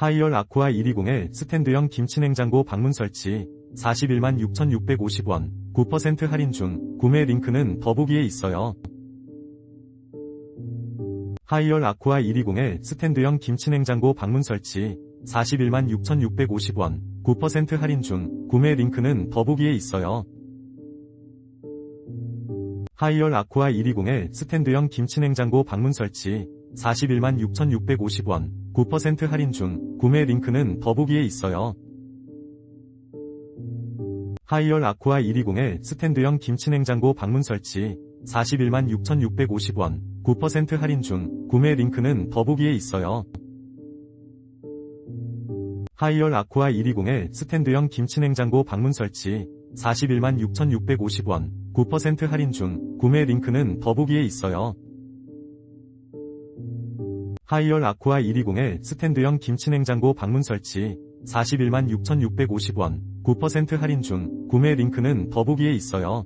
하이얼 아쿠아 120의 스탠드형 김치냉장고 방문 설치 41만 6,650원 9% 할인 중 구매 링크는 더보기에 있어요. 하이얼 아쿠아 120의 스탠드형 김치냉장고 방문 설치 41만 6,650원 9% 할인 중 구매 링크는 더보기에 있어요. 하이얼 아쿠아 120의 스탠드형 김치냉장고 방문 설치 41만 6,650원 9% 할인 중 구매 링크는 더보기에 있어요. 하이얼 아쿠아 120의 스탠드형 김치냉장고 방문 설치 41만 6,650원 9% 할인 중 구매 링크는 더보기에 있어요. 하이얼 아쿠아 120의 스탠드형 김치냉장고 방문 설치 41만 6,650원 9% 할인 중 구매 링크는 더보기에 있어요. 하이얼 아쿠아 120의 스탠드형 김치냉장고 방문 설치 41만 6,650원 9% 할인 중 구매 링크는 더보기에 있어요.